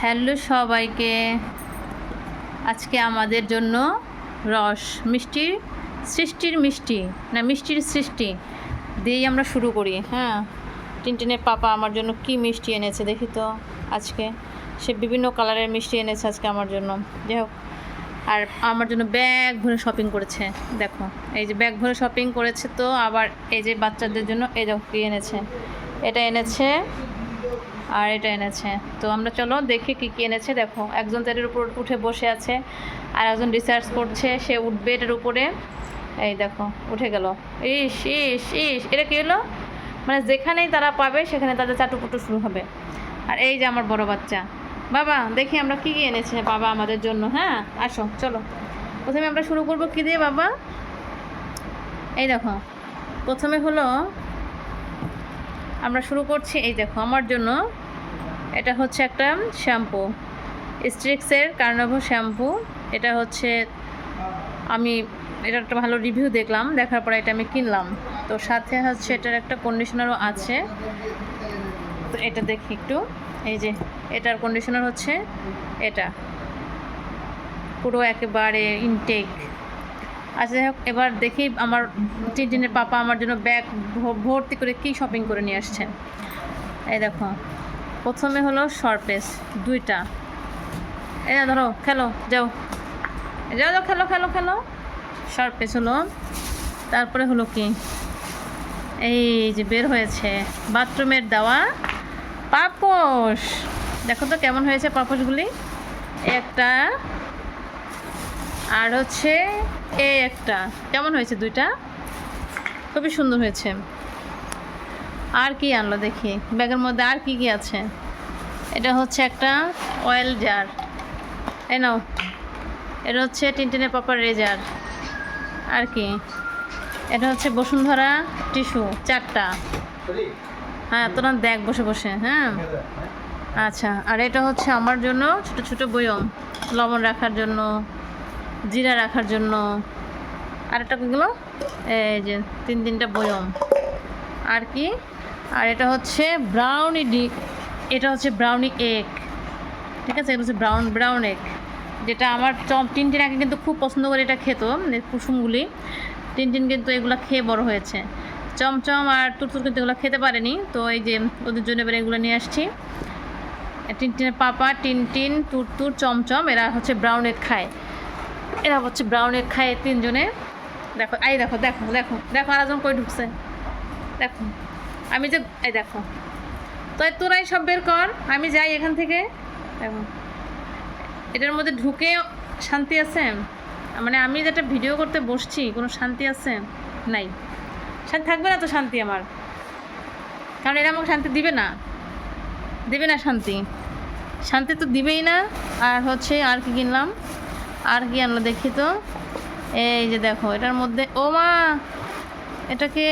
Hello সবাইকে। আজকে আমাদের জন্য রস মিষ্টির সৃষ্টির মিষ্টি, না মিষ্টির সৃষ্টি দিয়েই আমরা শুরু করি। হ্যাঁ টিনটিনের পাপা আমার জন্য কি মিষ্টি এনেছে দেখি তো আজকে। সে বিভিন্ন কালারের মিষ্টি এনেছে আজকে আমার জন্য। যাই হোক, আর আমার জন্য ব্যাগ ভরে শপিং করেছে। দেখো, এই যে ব্যাগ ভরে শপিং করেছে তো, আবার এই যে বাচ্চাদের জন্য এই দেখো কী এনেছে। এটা এনেছে আর এটা এনেছে। তো আমরা চলো দেখি কি কি এনেছে। দেখো, একজন তো এটার উপর উঠে বসে আছে আর একজন রিসার্চ করছে, সে উঠবে এটার উপরে। এই দেখো, উঠে গেল। ইস ইস ইস, এটা কী হলো? মানে যেখানেই তারা পাবে, সেখানে তাদের চাটুপুটু শুরু হবে। আর এই যে আমার বড় বাচ্চা। বাবা, দেখি আমরা কি কি এনেছে বাবা আমাদের জন্য হ্যাঁ? আসো, চলো। প্রথমে আমরা শুরু করব কী দিয়ে, বাবা? এই দেখো, প্রথমে হলো আমরা শুরু করছি, এই দেখো, আমার জন্য এটা হচ্ছে একটা শ্যাম্পু স্ট্রিক্সের কার্নাভো শ্যাম্পু, এটা হচ্ছে আমি, এটা একটা ভালো রিভিউ দেখলাম, দেখার পরে এটা আমি কিনলাম। তো সাথে হচ্ছে এটার একটা কন্ডিশনারও আছে। তো এটা দেখি একটু, এই যে, এটার কন্ডিশনার হচ্ছে এটা। পুরো একেবারে ইনটেক আচ্ছা যাই হোক, এবার দেখি আমার টিনটিনের পাপা আমার জন্য ব্যাগ ভর্তি করে কি শপিং করে নিয়ে আসছেন এই দেখো, প্রথমে হলো সরপেস দুইটা। এই ধরো, খেলো, যাও। যাও যাও, খেলো খেলো খেলো। সরপেস হলো, তারপরে হলো কি? এই যে বের হয়েছে, বাথরুমের দেওয়া পাপোশ। দেখো তো কেমন হয়েছে পাপোশগুলি। একটা আর হচ্ছে এই একটা। কেমন হয়েছে দুইটা? খুবই সুন্দর হয়েছে। আর কি আনলো দেখি। ব্যাগের মধ্যে আর কি কি আছে? এটা হচ্ছে একটা অয়েল জার এই নাও। এটা হচ্ছে টিনটিনের পাপার রেজার আর কি? এটা হচ্ছে বসুন্ধরা টিস্যু, চারটা। হ্যাঁ তোরা দেখ বসে বসে হ্যাঁ। আচ্ছা আর এটা হচ্ছে আমার জন্য ছোট ছোট বয়ম। লবণ রাখার জন্য। জিরা রাখার জন্য। আর একটা কী কীগুলো এই যে তিন তিনটা বয়ম। আর কি? আর এটা হচ্ছে ব্রাউনি ডি এটা হচ্ছে ব্রাউনি এগ ঠিক আছে? এটা হচ্ছে ব্রাউন ব্রাউন এগ যেটা আমার চম টিনটিন আগে কিন্তু খুব পছন্দ করে এটা খেত এই কুসুমগুলি। টিনটিন কিন্তু এগুলো খেয়ে বড় হয়েছে। চমচম আর তুরতুর কিন্তু এগুলো খেতে পারেনি। তো এই যে ওদের জন্য এবার এগুলো নিয়ে আসছি। টিনটিনের পাপা টিন টিনটিন তুরতুর, চমচম, এরা হচ্ছে ব্রাউন এগ খায়। এরা হচ্ছে ব্রাউন খায় তিনজনে। দেখো, এই দেখো দেখো দেখো দেখো আরেকজন কই ঢুকছে। দেখো, আমি যে এই দেখো। তো তোরাই সব বের কর, আমি যাই এখান থেকে। দেখো। এটার মধ্যে ঢুকে শান্তি আছে? মানে আমি যেটা ভিডিও করতে বসছি, কোনো শান্তি আছে? নাই। শান্তি থাকবে না তো শান্তি আমার? কারণ এরা আমাকে শান্তি দিবে না। দেবে না শান্তি। শান্তি তো দিবেই না। আর হচ্ছে আর কি কিনলাম? আর কি আনলো দেখি তো? এই যে দেখো, এটার মধ্যে, ও মা! এটাকে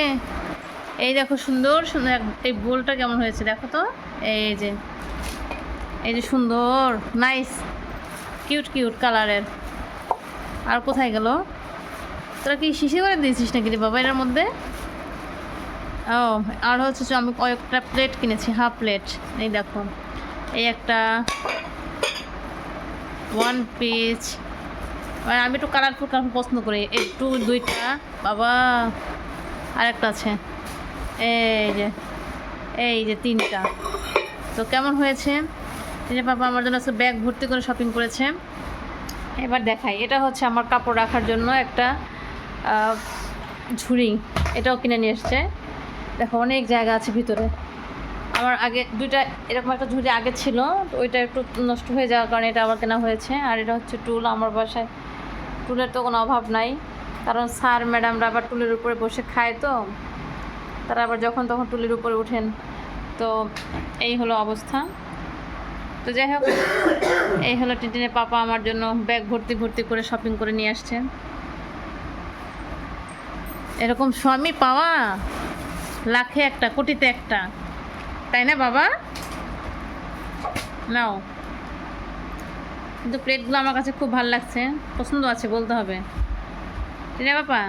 এই দেখো সুন্দর সুন্দর এই বোলটা কেমন হয়েছে দেখো তো? এই যে এই যে সুন্দর নাইস কিউট কিউট কালারের আর কোথায় গেল? তোরা কি শিশি করে দিয়েছিস নাকি রে বাবা এটার মধ্যে? ও, আর হচ্ছে আমি কয়েকটা প্লেট কিনেছি হাফ প্লেট এই দেখো, এই একটা ওয়ান পিস মানে আমি একটু কালারফুল কালারফুল পছন্দ করি। একটু দুইটা, বাবা আর একটা আছে। এই যে এই যে তিনটা। তো কেমন হয়েছে? যে বাবা আমার জন্য ব্যাগ ভর্তি করে শপিং করেছে। এবার দেখাই। এটা হচ্ছে আমার কাপড় রাখার জন্য একটা ঝুড়ি। এটাও কিনে নিয়ে এসছে। দেখো, অনেক জায়গা আছে ভিতরে। আমার আগে দুইটা, এরকম একটা ঝুড়ি আগে ছিল, তো ওইটা একটু নষ্ট হয়ে যাওয়ার কারণে এটা আবার কেনা হয়েছে। আর এটা হচ্ছে টুল আমার বাসায়। টুলের তো কোনো অভাব নাই। কারণ স্যার, ম্যাডামরা আবার টুলের উপরে বসে খায় তো। তারা আবার যখন তখন টুলের উপরে ওঠেন। তো এই হলো অবস্থা। তো যাই হোক, এই হলো টিনটিনের পাপা আমার জন্য ব্যাগ ভর্তি ভর্তি করে শপিং করে নিয়ে আসছে। এরকম স্বামী পাওয়া লাখে একটা, কোটিতে একটা। তাই না বাবা? নাও। কিন্তু প্লেটগুলো আমার কাছে খুব ভালো লাগছে। পছন্দ আছে, বলতে হবে। ঠিক বাপা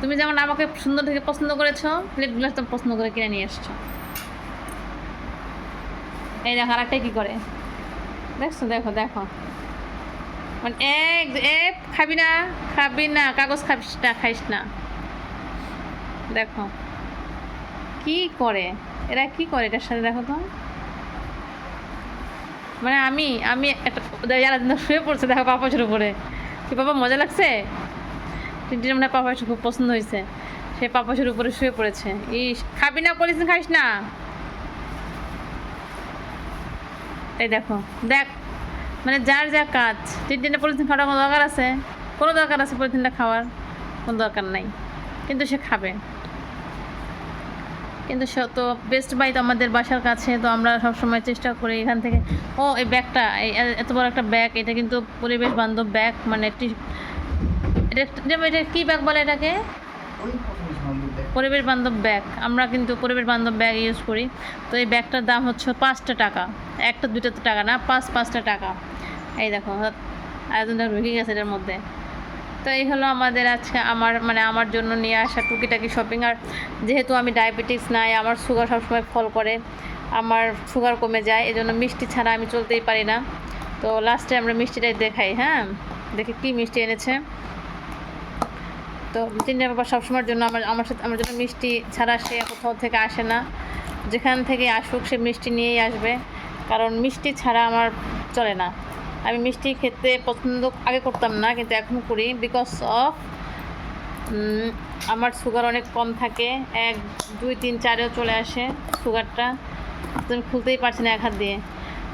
তুমি যেমন আমাকে সুন্দর থেকে পছন্দ করেছ, প্লেটগুলো তো পছন্দ করে কিনে নিয়ে এসছো। এই দেখো আরেকটাই কী করে? দেখছ? দেখো দেখো। মানে এক এ খাবি না খাবি না, কাগজ খাবিস না, খাইস না। দেখো। কি করে? এরা কি করে এটার সাথে? দেখো তো। মানে আমি আমি একটা যারা শুয়ে পড়ছে, দেখো পাপাসের উপরে কি বাবা মজা লাগছে? টিনটির মানে পাপাসের খুব পছন্দ হয়েছে। সে পাপাসের উপরে শুয়ে পড়েছে। ইস, খাবি না বলিস খাইস না। এই দেখো, দেখ মানে যার যা কাজ টিনটিনে পলিথিন খাওয়ার কোনো দরকার আছে? কোনো দরকার আছে পলিথিনটা খাওয়ার? কোনো দরকার নাই। কিন্তু সে খাবে। কিন্তু তো বেস্ট বাই তো আমাদের বাসার কাছে, তো আমরা সবসময় চেষ্টা করি এখান থেকে। ও, এই ব্যাগটা এত বড় একটা ব্যাগ, এটা কিন্তু পরিবেশ বান্ধব ব্যাগ মানে একটি, এটা কী ব্যাগ বলে এটাকে? পরিবেশ বান্ধব ব্যাগ। আমরা কিন্তু পরিবেশ বান্ধব ব্যাগ ইউজ করি। তো এই ব্যাগটার দাম হচ্ছে পাঁচটা টাকা। একটা, দুইটা টাকা না, পাঁচ, পাঁচটা টাকা। এই দেখো, আয়োজনটা ঢুকে গেছে এটার মধ্যে। তো এই হলো আমাদের আজকে আমার মানে আমার জন্য নিয়ে আসা টুকিটাকি শপিং আর যেহেতু আমি ডায়াবেটিস নাই, আমার সুগার সবসময় ফল করে, আমার সুগার কমে যায় এই জন্য মিষ্টি ছাড়া আমি চলতেই পারি না। তো লাস্টে আমরা মিষ্টিটাই দেখাই হ্যাঁ? দেখি কী মিষ্টি এনেছে। তো তিনটা বাবা সবসময়ের জন্য আমার আমার সাথে, আমার জন্য মিষ্টি ছাড়া সে কোথাও থেকে আসে না। যেখান থেকে আসুক সে মিষ্টি নিয়েই আসবে। কারণ মিষ্টি ছাড়া আমার চলে না। আমি মিষ্টি খেতে পছন্দ আগে করতাম না, কিন্তু এখন করি বিকজ অফ আমার সুগার অনেক কম থাকে। এক, দুই, তিন, চারেও চলে আসে সুগারটা তো আমি খুলতেই পারছি না এক হাত দিয়ে।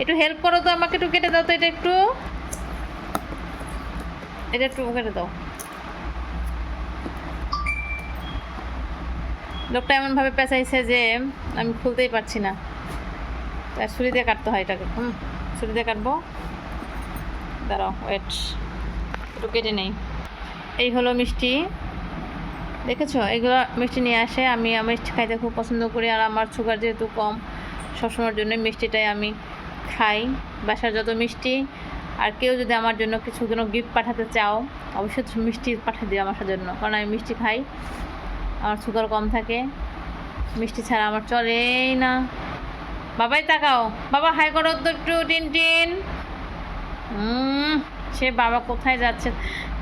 একটু হেল্প করো তো আমাকে একটু কেটে দাও তো, এটা একটু। এটা একটু কেটে দাও। লোকটা এমনভাবে পেঁচাইছে যে আমি খুলতেই পারছি না। তাই ছুরি দিয়ে কাটতে হয় এটাকে। হুম, ছুরি দিয়ে কাটবো। দাঁড়াও ওয়েট একটু কেটে নেই। এই হলো মিষ্টি। দেখেছ? এগুলো মিষ্টি নিয়ে আসে। আমি মিষ্টি খাইতে খুব পছন্দ করি আর আমার সুগার যেহেতু কম, সবসময়ের জন্য মিষ্টিটাই আমি খাই। বাসার যত মিষ্টি, আর কেউ যদি আমার জন্য কিছু কোনো গিফট পাঠাতে চাও, অবশ্যই মিষ্টি পাঠিয়ে দিও আমার জন্য, কারণ আমি মিষ্টি খাই। আমার সুগার কম থাকে। মিষ্টি ছাড়া আমার চলেই না। বাবাই তাকাও। বাবা হাই করো তো একটু, টিন টিন। সে বাবা কোথায় যাচ্ছে?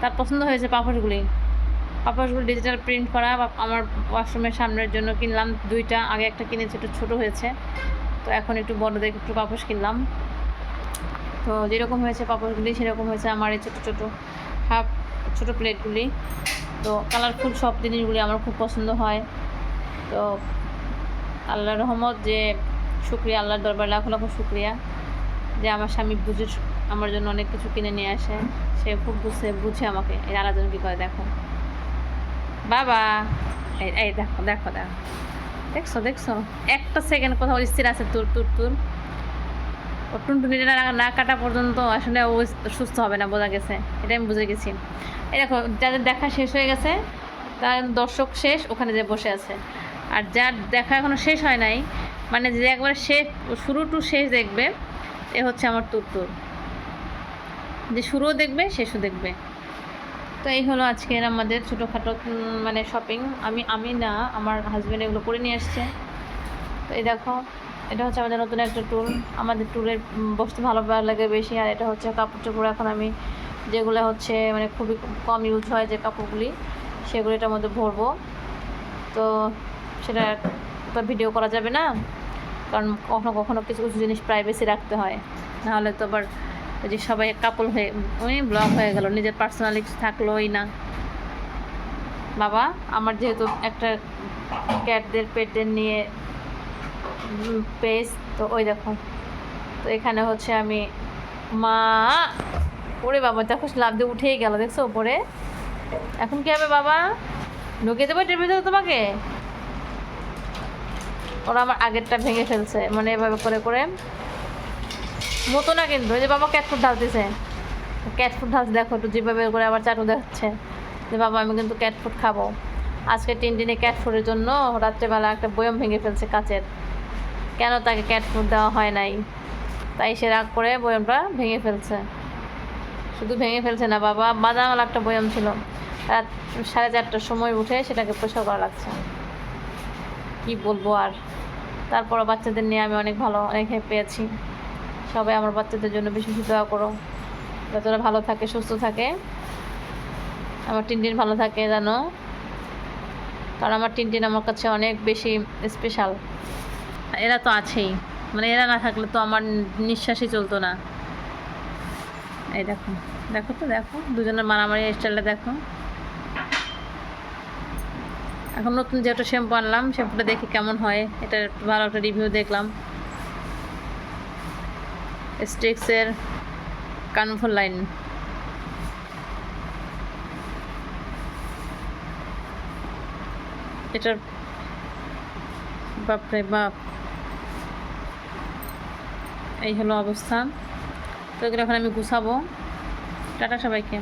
তার পছন্দ হয়েছে পাপড়গুলি পাপড়গুলি ডিজিটাল প্রিন্ট করা আমার ওয়াশরুমের সামনের জন্য কিনলাম দুইটা, আগে একটা কিনেছি, একটু ছোটো হয়েছে। তো এখন একটু বড় দেখে একটু পাপোশ কিনলাম। তো যেরকম হয়েছে পাপড়গুলি সেরকম হয়েছে আমার এই ছোটো ছোটো হাফ, ছোটো প্লেটগুলি। তো কালারফুল সব জিনিসগুলি আমার খুব পছন্দ হয়। তো আল্লাহ রহমত যে, শুক্রিয়া, আল্লাহর দরবার লাখ লাখ শুক্রিয়া যে আমার স্বামী বুঝে আমার জন্য অনেক কিছু কিনে নিয়ে আসে। সে খুব বুঝে বুঝে আমাকে। এই আলাদা কী করে? দেখো। বাবা! এই এই দেখো দেখো দেখো। দেখছ দেখছ? একটা সেকেন্ড কোথাও স্থির আছে, তুর তুর তুর। ও না কাটা পর্যন্ত আসলে ও সুস্থ হবে না, বোঝা গেছে। এটা আমি বুঝে গেছি। এই দেখো, যাদের দেখা শেষ হয়ে গেছে, তার দর্শক শেষ, ওখানে যে বসে আছে। আর যার দেখা এখনও শেষ হয় নাই মানে যে একবার শেষ শুরু টু শেষ দেখবে, এ হচ্ছে আমার তুরতুর যে শুরুও দেখবে, শেষও দেখবে। তো এই হলো আজকের আমাদের ছোটোখাটো মানে শপিং আমি আমি না, আমার হাজব্যান্ড এগুলো করে নিয়ে আসছে। তো এই দেখো, এটা হচ্ছে আমাদের নতুন একটা টুল আমাদের টুলের বসতে ভালো লাগে বেশি। আর এটা হচ্ছে কাপড় চোপড় এখন আমি যেগুলো হচ্ছে মানে খুবই কম ইউজ হয় যে কাপড়গুলি, সেগুলো এটার মধ্যে ভরবো। তো সেটা তো ভিডিও করা যাবে না? কারণ কখনো কখনো কিছু কিছু জিনিস প্রাইভেসি রাখতে হয়। নাহলে তো আবার ওই যে সবাই কাপল হয়ে, ওই ব্লগ হয়ে গেল। নিজের পার্সোনালি থাকলোই না। বাবা, আমার যেহেতু একটা ক্যাটদের, পেটদের নিয়ে পেজ তো ওই দেখো। তো এখানে হচ্ছে আমি, মা! ওরে বাবা, দেখো লাভ দিয়ে উঠেই গেল, দেখছ ওপরে এখন কি হবে বাবা? ঢুকিয়ে দেবো এটার ভিতরে তোমাকে? ওরা আমার আগেরটা ভেঙে ফেলছে মানে এভাবে করে করে। মতো না কিন্তু যে বাবা ক্যাট ফুড ঢালতেছে। ক্যাট ফুড ঢালছে, দেখো একটু যেভাবে করে আবার চাটু দেখাচ্ছে। যে বাবা, আমি কিন্তু ক্যাট ফুড খাব। আজকে তিন দিনে ক্যাট ফুডের জন্য রাত্রেবেলা একটা বয়ম ভেঙে ফেলছে কাচের। কেন তাকে ক্যাট ফুড দেওয়া হয় নাই? তাই সে রাগ করে বয়মটা ভেঙে ফেলছে। শুধু ভেঙে ফেলছে না বাবা বাদামাল একটা বয়ম ছিল। রাত সাড়ে চারটার সময় উঠে সেটাকে পরিষ্কার করা লাগছে। কি বলব আর? তারপরও বাচ্চাদের নিয়ে আমি অনেক ভালো, অনেক হ্যাপি আছি। সবাই আমার বাচ্চাদের জন্য বেশি বেশি দোয়া করো। যাতে ওরা ভালো থাকে, সুস্থ থাকে। আমার টিনটিন ভালো থাকে, জানো? কারণ আমার টিনটিন আমার কাছে অনেক বেশি স্পেশাল এরা তো আছেই। মানে এরা না থাকলে তো আমার নিঃশ্বাসই চলতো না। এই দেখো দেখো তো, দেখো। দুজনের মারামারি স্টাইলটা দেখো। এখন নতুন যে একটা শ্যাম্পু আনলাম শ্যাম্পুটা দেখি কেমন হয়। একটু ভালো একটা রিভিউ দেখলাম। স্টিক্সের কানফুল লাইন। এটার বাপরে বাপ। এই হলো অবস্থান। তো এগুলো এখন আমি গুছাবো। টাটা সবাইকে।